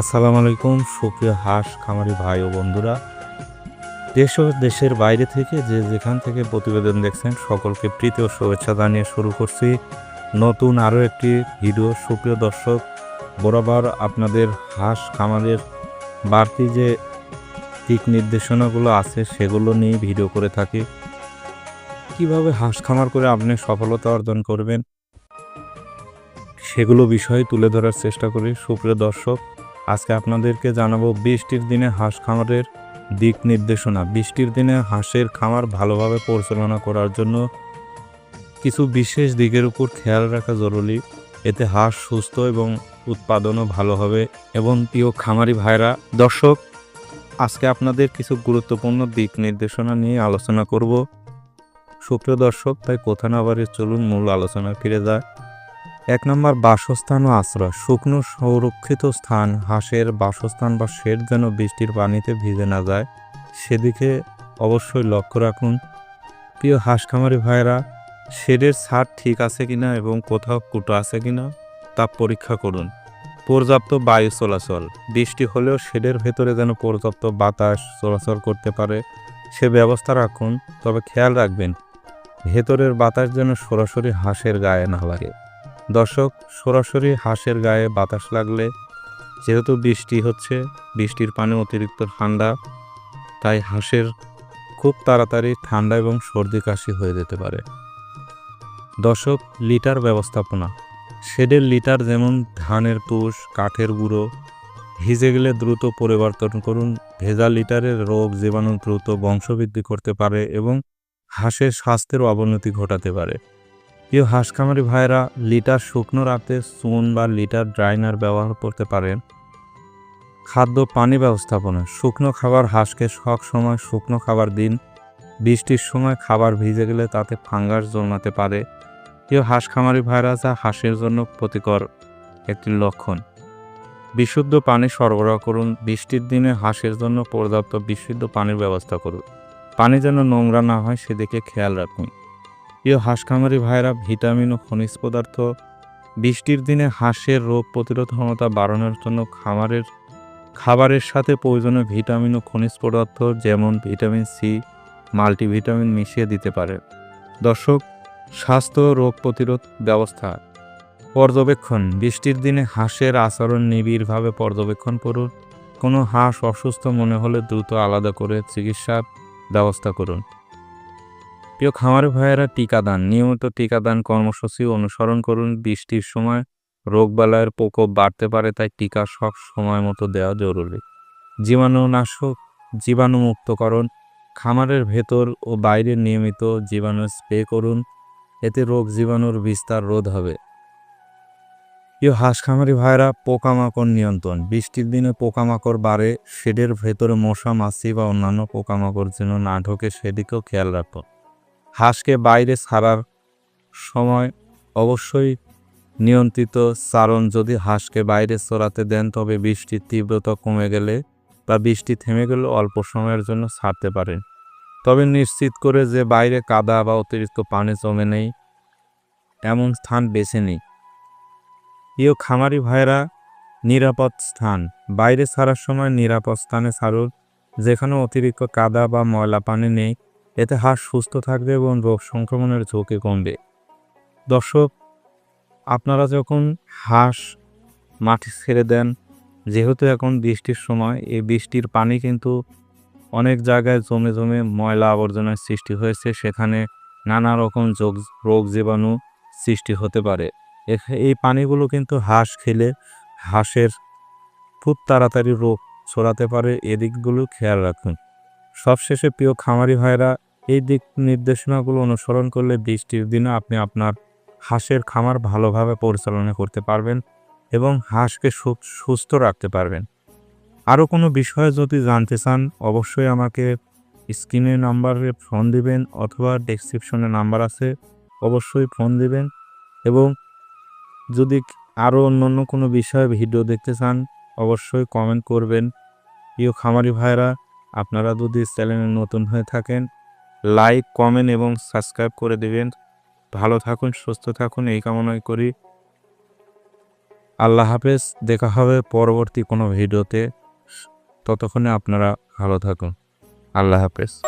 আসসালামু আলাইকুম, সুপ্রিয় হাঁস খামারি ভাই ও বন্ধুরা। দেশ ও দেশের বাইরে থেকে যে যেখান থেকে প্রতিবেদন দেখছেন, সকলকে প্রীতি ও শুভেচ্ছা জানিয়ে শুরু করছি নতুন আরও একটি ভিডিও। সুপ্রিয় দর্শক, বরাবর আপনাদের হাঁস খামারের বাড়তি যে দিক নির্দেশনাগুলো আছে, সেগুলো নিয়ে ভিডিও করে থাকি। কীভাবে হাঁস খামার করে আপনি সফলতা অর্জন করবেন, সেগুলো বিষয়ে তুলে ধরার চেষ্টা করি। সুপ্রিয় দর্শক আজকে আপনাদেরকে জানাব বৃষ্টির দিনে হাঁস খামারের দিক নির্দেশনা। বৃষ্টির দিনে হাঁসের খামার ভালোভাবে পরিচালনা করার জন্য কিছু বিশেষ দিকের উপর খেয়াল রাখা জরুরি। এতে হাঁস সুস্থ এবং উৎপাদনও ভালো হবে এবং প্রিয় খামারি ভাইরা, দর্শক, আজকে আপনাদের কিছু গুরুত্বপূর্ণ দিক নির্দেশনা নিয়ে আলোচনা করব। সুপ্রিয় দর্শক, তাই কোথা না বাড়ি চলুন, মূল আলোচনা ফিরে যায় এক নম্বর বাসস্থান ও আশ্রয়। শুকনো সংরক্ষিত স্থান, হাঁসের বাসস্থান বা শেড যেন বৃষ্টির পানিতে ভিজে না যায়, সেদিকে অবশ্যই লক্ষ্য রাখুন। প্রিয় হাঁস খামারি ভাইরা শেডের ছাদ ঠিক আছে কিনা এবং কোথাও কুটো আছে কিনা তা পরীক্ষা করুন। পর্যাপ্ত বায়ু চলাচল, বৃষ্টি হলেও শেডের ভেতরে যেন পর্যাপ্ত বাতাস চলাচল করতে পারে, সে ব্যবস্থা রাখুন। তবে খেয়াল রাখবেন, ভেতরের বাতাস যেন সরাসরি হাঁসের গায়ে না লাগে। দর্শক, সরাসরি হাঁসের গায়ে বাতাস লাগলে, যেহেতু বৃষ্টি হচ্ছে, বৃষ্টির পানি অতিরিক্ত ঠান্ডা, তাই হাঁসের খুব তাড়াতাড়ি ঠান্ডা এবং সর্দি কাশি হয়ে যেতে পারে। দর্শক, লিটার ব্যবস্থাপনা। শেডের লিটার যেমন ধানের তুষ, কাঠের গুঁড়ো, ভিজে গেলে দ্রুত পরিবর্তন করুন, ভেজা লিটারের রোগ জীবাণু দ্রুত বংশবৃদ্ধি করতে পারে এবং হাঁসের স্বাস্থ্যের অবনতি ঘটাতে পারে। প্রিয় হাঁস খামারি ভাইরা লিটার শুকনো রাতে চুন বা লিটার ড্রাইনার ব্যবহার করতে পারেন। খাদ্য পানি ব্যবস্থাপনা, শুকনো খাবার হাঁসকে সব সময় শুকনো খাবার দিন। বৃষ্টির সময় খাবার ভিজে গেলে তাতে ফাঙ্গাস জন্মাতে পারে। প্রিয় হাঁস খামারি ভাইরা যা হাঁসের জন্য ক্ষতিকর একটি লক্ষণ। বিশুদ্ধ পানি সরবরাহ করুন। বৃষ্টির দিনে হাঁসের জন্য পর্যাপ্ত বিশুদ্ধ পানির ব্যবস্থা করুন। পানি যেন নোংরা না হয়, সেদিকে খেয়াল রাখুন। প্রিয় হাঁস খামারি ভাইরা ভিটামিন ও খনিজ পদার্থ, বৃষ্টির দিনে হাঁসের রোগ প্রতিরোধ ক্ষমতা বাড়ানোর জন্য খামারের, খাবারের সাথে প্রয়োজনীয় ভিটামিন ও খনিজ পদার্থ যেমন ভিটামিন সি, মাল্টিভিটামিন মিশিয়ে দিতে পারে। দর্শক, স্বাস্থ্য রোগ প্রতিরোধ ব্যবস্থা। পর্যবেক্ষণ, বৃষ্টির দিনে হাঁসের আচরণ নিবিড়ভাবে পর্যবেক্ষণ করুন। কোনো হাঁস অসুস্থ মনে হলে দ্রুত আলাদা করে চিকিৎসার ব্যবস্থা করুন। প্রিয় খামারি ভাইয়েরা, টিকাদান, নিয়মিত টিকাদান কর্মসূচি অনুসরণ করুন। বৃষ্টির সময় রোগবালাইয়ের প্রকোপ বাড়তে পারে, তাই টিকা সব সময় মতো দেওয়া জরুরি। জীবাণুনাশক, জীবাণুমুক্তকরণ, খামারের ভেতর ও বাইরে নিয়মিত জীবাণু স্প্রে করুন, এতে রোগ জীবাণুর বিস্তার রোধ হবে। প্রিয় হাঁস খামারি ভাইরা পোকামাকড় নিয়ন্ত্রণ। বৃষ্টির দিনে পোকামাকড় বাড়ে, শেডের ভেতরে মশা, মাছি বা অন্যান্য পোকামাকড় যেন না ঢোকে, সেদিকেও খেয়াল রাখুন। হাঁসকে বাইরে ছাড়ার সময় অবশ্যই নিয়ন্ত্রিত চারণ। যদি হাঁসকে বাইরে চড়াতে দেন, তবে বৃষ্টির তীব্রতা কমে গেলে বা বৃষ্টি থেমে গেলে অল্প সময়ের জন্য ছাড়তে পারেন। তবে নিশ্চিত করে যে বাইরে কাদা বা অতিরিক্ত পানি জমে নেই, এমন স্থান বেছে নিই প্রিয় খামারি ভাইরা নিরাপদ স্থান। বাইরে ছাড়ার সময় নিরাপদ স্থানে ছাড়ুন, যেখানে অতিরিক্ত কাদা বা ময়লা পানি নেই। এতে হাঁস সুস্থ থাকবে এবং রোগ সংক্রমণের ঝুঁকি কমবে। দর্শক, আপনারা যখন হাঁস মাটি ছেড়ে দেন, যেহেতু এখন বৃষ্টির সময়, এই বৃষ্টির পানি কিন্তু অনেক জায়গায় জমে জমে ময়লা আবর্জনার সৃষ্টি হয়েছে, সেখানে নানা রকম যোগ, রোগ জীবাণু সৃষ্টি হতে পারে। এই পানিগুলো কিন্তু হাঁস খেলে হাঁসের খুব তাড়াতাড়ি রোগ ছড়াতে পারে, এদিকগুলো খেয়াল রাখুন। সবশেষে প্রিয় খামারি ভাইরা এই দিক নির্দেশনাগুলো অনুসরণ করলে বৃষ্টির দিনে আপনি আপনার হাঁসের খামার ভালোভাবে পরিচালনা করতে পারবেন এবং হাঁসকে সুস্থ রাখতে পারবেন। আরও কোনো বিষয়ে যদি জানতে চান, অবশ্যই আমাকে স্ক্রিনের নাম্বারে ফোন দিবেন অথবা ডেসক্রিপশনে নাম্বার আছে, অবশ্যই ফোন দিবেন এবং যদি আরও অন্য কোনো বিষয়ে ভিডিও দেখতে চান, অবশ্যই কমেন্ট করবেন। প্রিয় খামারি ভাইরা আপনারা যদি চ্যানেলে নতুন হয়ে থাকেন লাইক কমেন্ট এবং সাবস্ক্রাইব করে দেবেন। ভালো থাকুন, সুস্থ থাকুন, এই কামনাই করি। আল্লাহ হাফেজ, দেখা হবে পরবর্তী কোনো ভিডিওতে। ততক্ষণে আপনারা ভালো থাকুন। আল্লাহ হাফেজ।